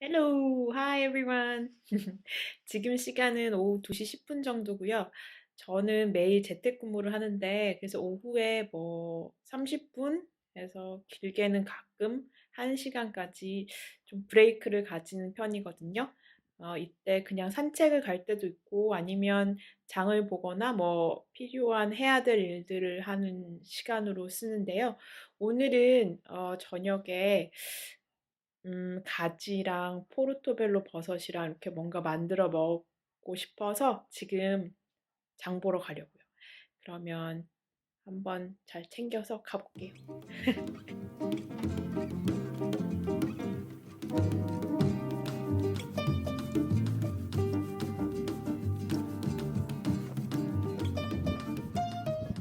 Hello, hi everyone. 지금 시간은 오후 2시 10분 정도고요. 저는 매일 재택근무를 하는데 그래서 오후에 뭐 30분에서 길게는 가끔 1시간까지 좀 브레이크를 가지는 편이거든요. 어, 이때 그냥 산책을 갈 때도 있고 아니면 장을 보거나 뭐 필요한 해야 될 일들을 하는 시간으로 쓰는데요. 오늘은 어, 저녁에 음 가지랑 포르토벨로 버섯이랑 이렇게 뭔가 만들어 먹고 싶어서 지금 장 보러 가려고요. 그러면 한번 잘 챙겨서 가 볼게요.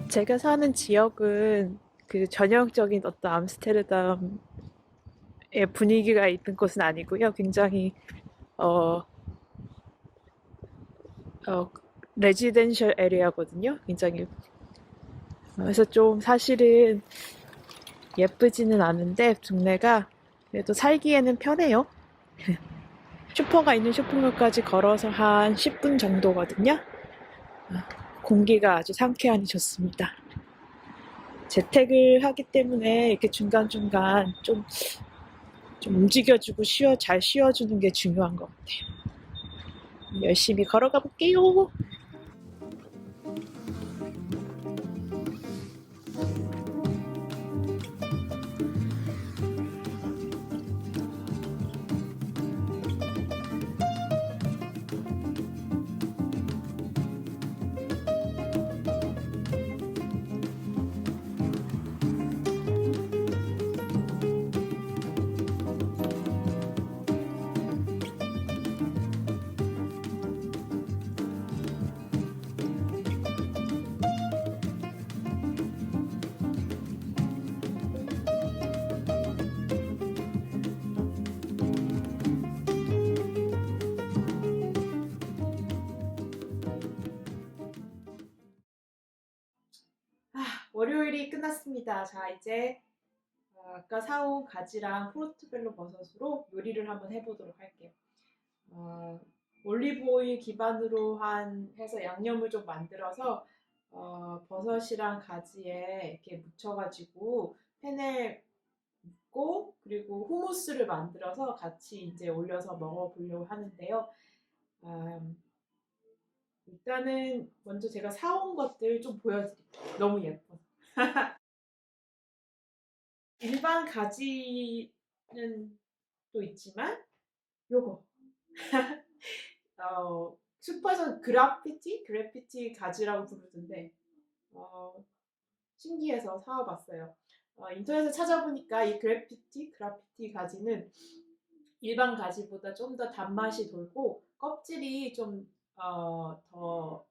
제가 사는 지역은 그 전형적인 어떤 암스테르담의 분위기가 있는 곳은 아니고요. 굉장히 어, 어, 레지덴셜 에리아거든요. 굉장히 그래서 좀 사실은 예쁘지는 않은데 동네가 그래도 살기에는 편해요. 슈퍼가 있는 쇼핑몰까지 걸어서 한 10분 정도거든요. 공기가 아주 상쾌하니 좋습니다. 재택을 하기 때문에 이렇게 중간중간 좀, 좀 움직여주고 쉬어, 잘 쉬어주는 게 중요한 것 같아요. 열심히 걸어가 볼게요. 월요일이 끝났습니다. 자, 이제 어, 아까 사온 가지랑 포르투벨로 버섯으로 요리를 한번 해보도록 할게요. 어, 올리브 오일 기반으로 한 해서 양념을 좀 만들어서 어, 버섯이랑 가지에 이렇게 묻혀가지고 팬에 붓고 그리고 후무스를 만들어서 같이 이제 올려서 먹어보려고 하는데요. 음, 일단은 먼저 제가 사온 것들 좀 보여드릴게요. 너무 예뻐서. 일반 가지는 또 있지만 요거 어, 슈퍼에서 그라피티? 그래피티 가지라고 부르던데 어, 신기해서 사와봤어요. 어, 인터넷에 찾아보니까 이 그래피티, 그라피티 가지는 일반 가지보다 좀 더 단맛이 돌고 껍질이 좀 어,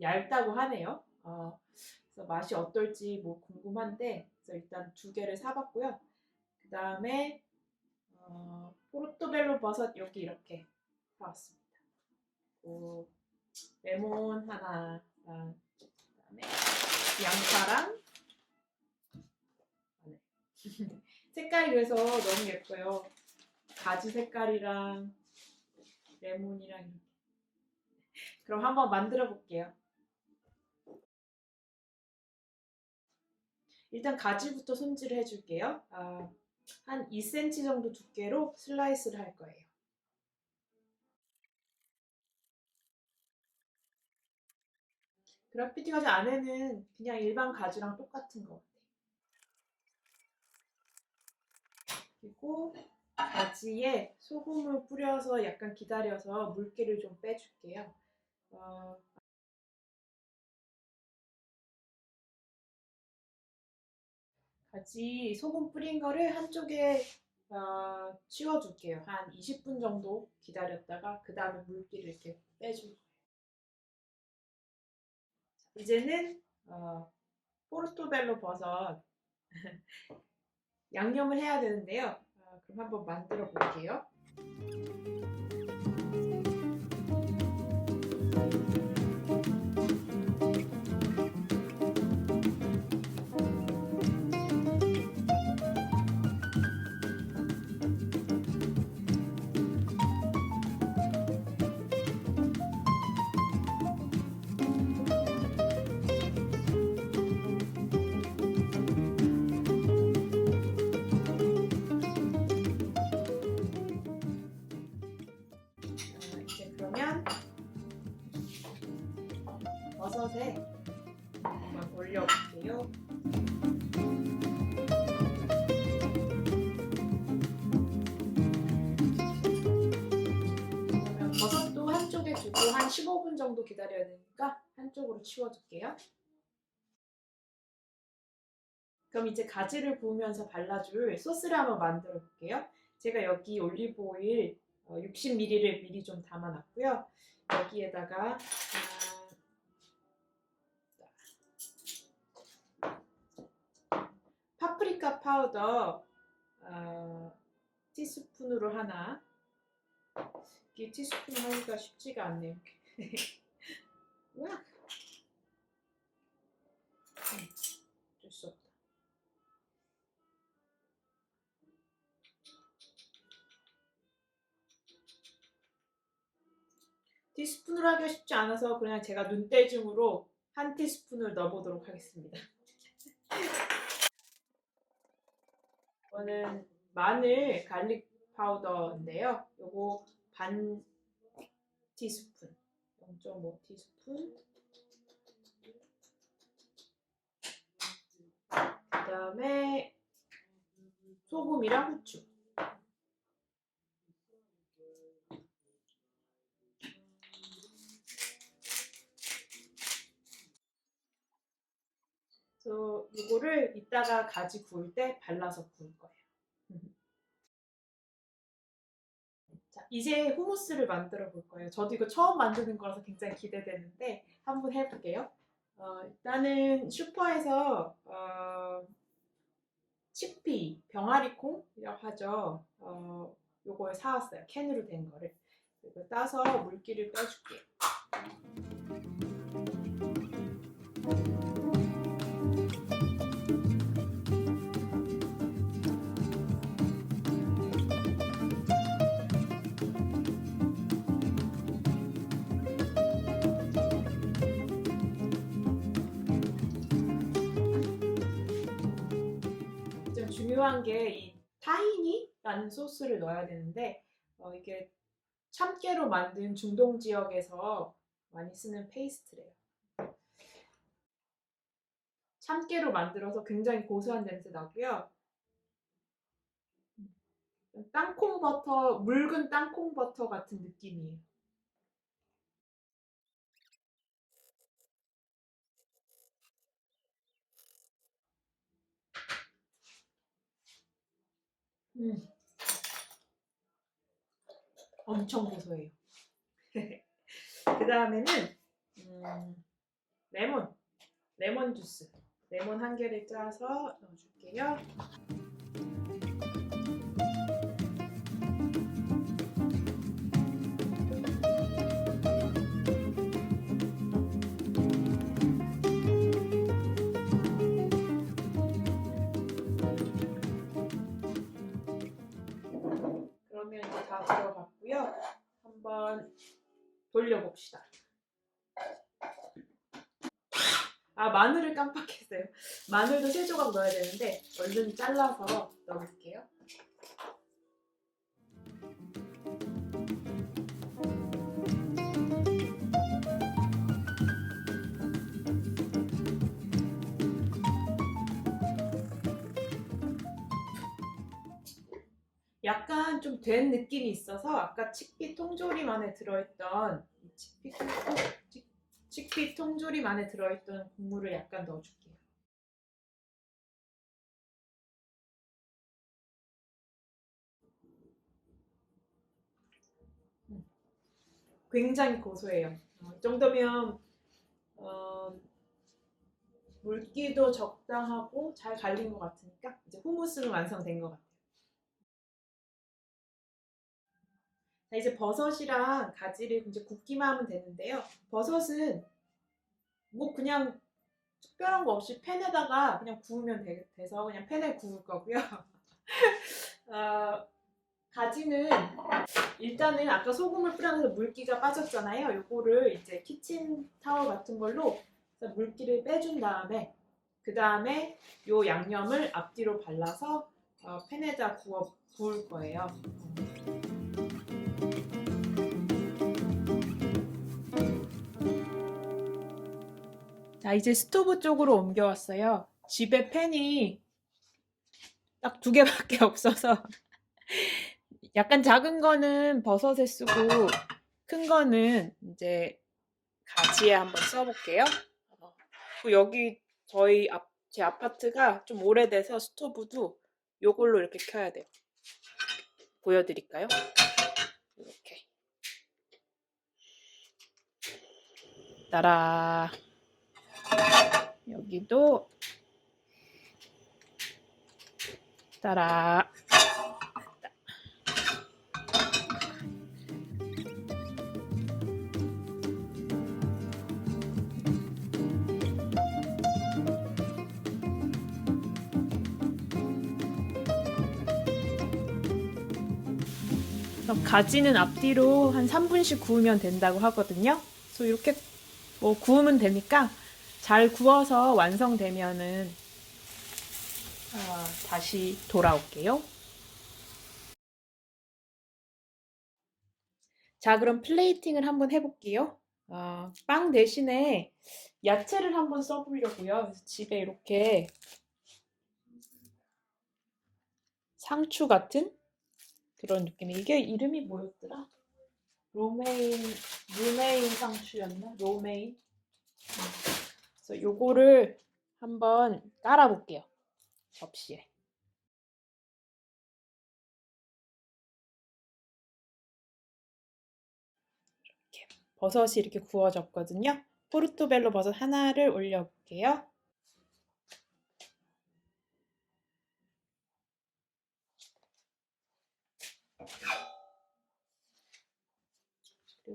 얇다고 하네요. 어, 그래서 맛이 어떨지 뭐 궁금한데 그래서 일단 두 개를 사봤고요. 그 다음에 어, 포르토벨로 버섯 여기 이렇게 사왔습니다. 그리고 레몬 하나, 그다음에 양파랑. 색깔이 그래서 너무 예뻐요. 가지 색깔이랑 레몬이랑. 그럼 한번 만들어 볼게요. 일단 가지부터 손질을 해줄게요. 아, 한 2cm 정도 두께로 슬라이스를 할 거예요. 그래피티 가지 안에는 그냥 일반 가지랑 똑같은 것 같아요. 그리고 가지에 소금을 뿌려서 약간 기다려서 물기를 좀 빼줄게요. 어, 가지 소금 뿌린 거를 한쪽에 어, 치워줄게요. 한 20분 정도 기다렸다가 그 다음에 물기를 이렇게 빼줄 거예요. 이제는 어, 포르토벨로 버섯 양념을 해야 되는데요. 어, 그럼 한번 만들어 볼게요. 15분 정도 기다려야 되니까 한쪽으로 치워줄게요. 그럼 이제 가지를 구우면서 발라줄 소스를 한번 만들어 볼게요. 제가 여기 올리브 오일 60ml를 미리 좀 담아놨고요. 여기에다가 아, 파프리카 파우더 어, 티스푼으로 하나 이게 티스푼 하기가 쉽지가 않네요. 우와. 음, 어쩔 수 없다. 티스푼으로 하기가 쉽지 않아서 그냥 제가 눈대중으로 한 티스푼을 넣어보도록 하겠습니다. 이거는 마늘 갈릭 파우더인데요. 요거 반 티스푼, 0.5 티스푼. 그 다음에 소금이랑 후추. 그래서 이거를 이따가 가지 구울 때 발라서 구울 거예요. 이제 후무스를 만들어 볼 거예요. 저도 이거 처음 만드는 거라서 굉장히 기대되는데 한번 해볼게요. 어, 일단은 슈퍼에서 어, 치피, 병아리콩이라고 하죠. 어, 요걸 사왔어요. 캔으로 된 거를. 그리고 따서 물기를 빼줄게요. 중요한 게 이 타히니라는 소스를 넣어야 되는데 어, 이게 참깨로 만든 중동 지역에서 많이 쓰는 페이스트래요. 참깨로 만들어서 굉장히 고소한 냄새 나고요. 땅콩 버터, 묽은 땅콩 버터 같은 느낌이에요. 음. 엄청 고소해요. 그 다음에는 음, 레몬, 레몬 주스, 레몬 한 개를 짜서 넣어줄게요. 그러면 이제 다 들어갔고요. 한번 돌려봅시다. 아 마늘을 깜빡했어요. 마늘도 세 조각 넣어야 되는데 얼른 잘라서 넣어볼게요. 약간 좀 된 느낌이 있어서 아까 치피 통조림 안에 들어있던 이 치피 치피 통조림 안에 들어있던 국물을 약간 넣어줄게요. 음, 굉장히 고소해요. 어, 이 정도면 어, 물기도 적당하고 잘 갈린 것 같으니까 이제 후무스는 완성된 것 같아요. 자, 이제 버섯이랑 가지를 이제 굽기만 하면 되는데요. 버섯은 뭐 그냥 특별한 거 없이 팬에다가 그냥 구우면 되, 돼서 그냥 팬에 구울 거고요. 어, 가지는 일단은 아까 소금을 뿌려서 물기가 빠졌잖아요. 요거를 이제 키친 타월 같은 걸로 물기를 빼준 다음에 그 다음에 요 양념을 앞뒤로 발라서 어, 팬에다 구워 구울 거예요. 자, 이제 스토브 쪽으로 옮겨왔어요. 집에 팬이 딱 두 개밖에 없어서 약간 작은 거는 버섯에 쓰고 큰 거는 이제 가지에 한번 써볼게요. 어, 여기 저희 앞, 제 아파트가 좀 오래돼서 스토브도 요걸로 이렇게 켜야 돼요. 보여드릴까요? 이렇게. 따라. 여기도 따라. 가지는 앞뒤로 한 3분씩 구우면 된다고 하거든요. 그래서 이렇게 뭐 구우면 되니까 잘 구워서 완성되면은 어, 다시 돌아올게요. 자, 그럼 플레이팅을 한번 해볼게요. 어, 빵 대신에 야채를 한번 써보려고요. 집에 이렇게 상추 같은 그런 느낌이 이게 이름이 뭐였더라? 로메인 루메인 상추였나? 로메인. 음. 그래서 요거를 한번 깔아 볼게요. 접시에. 이렇게 버섯이 이렇게 구워졌거든요. 포르토벨로 버섯 하나를 올려 볼게요.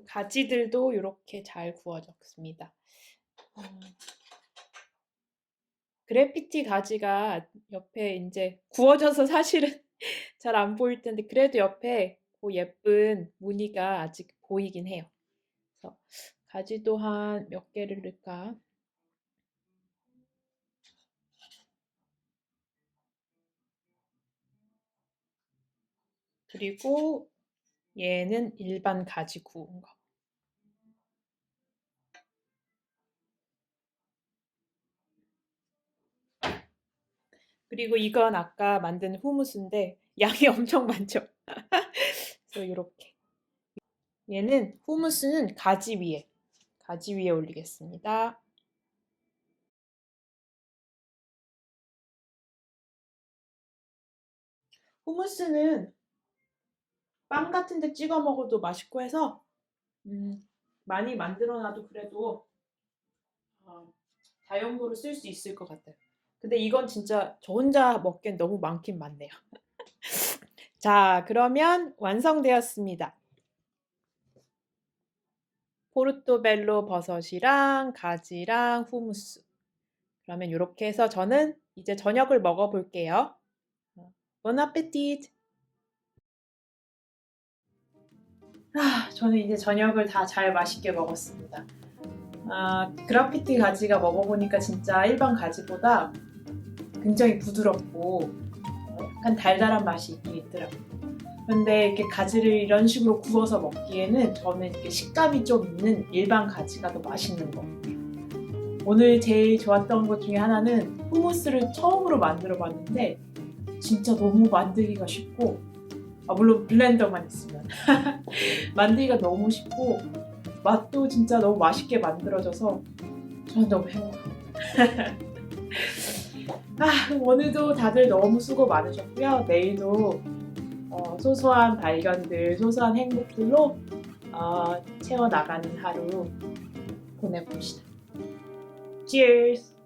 가지들도 이렇게 잘 구워졌습니다. 음. 그래피티 가지가 옆에 이제 구워져서 사실은 잘 안 보일 텐데 그래도 옆에 그 예쁜 무늬가 아직 보이긴 해요. 그래서 가지도 한 몇 개를 넣을까? 그리고 얘는 일반 가지 구운 거. 그리고 이건 아까 만든 후무스인데 양이 엄청 많죠. 그래서 이렇게. 얘는 후무스는 가지 위에, 가지 위에 올리겠습니다. 후무스는 빵 같은 데 찍어 먹어도 맛있고 해서 음, 많이 만들어 놔도 그래도 어, 다용도로 쓸 수 있을 것 같아요. 근데 이건 진짜 저 혼자 먹기엔 너무 많긴 많네요. 자, 그러면 완성되었습니다. 포르토벨로 버섯이랑 가지랑 후무스. 그러면 이렇게 해서 저는 이제 저녁을 먹어볼게요. 본 아페티트! 아, 저는 이제 저녁을 다 잘 맛있게 먹었습니다. 아, 그라피티 가지가 먹어보니까 진짜 일반 가지보다 굉장히 부드럽고 약간 달달한 맛이 있긴 있더라고요. 근데 이렇게 가지를 이런 식으로 구워서 먹기에는 저는 이렇게 식감이 좀 있는 일반 가지가 더 맛있는 거. 오늘 제일 좋았던 것 중에 하나는 후무스를 처음으로 만들어 봤는데 진짜 너무 만들기가 쉽고 아, 물론 블렌더만 있으면 만들기가 너무 쉽고 맛도 진짜 너무 맛있게 만들어져서 저는 너무 행복합니다. 아, 오늘도 다들 너무 수고 많으셨고요. 내일도 어, 소소한 발견들, 소소한 행복들로 어, 채워나가는 하루 보내봅시다. Cheers!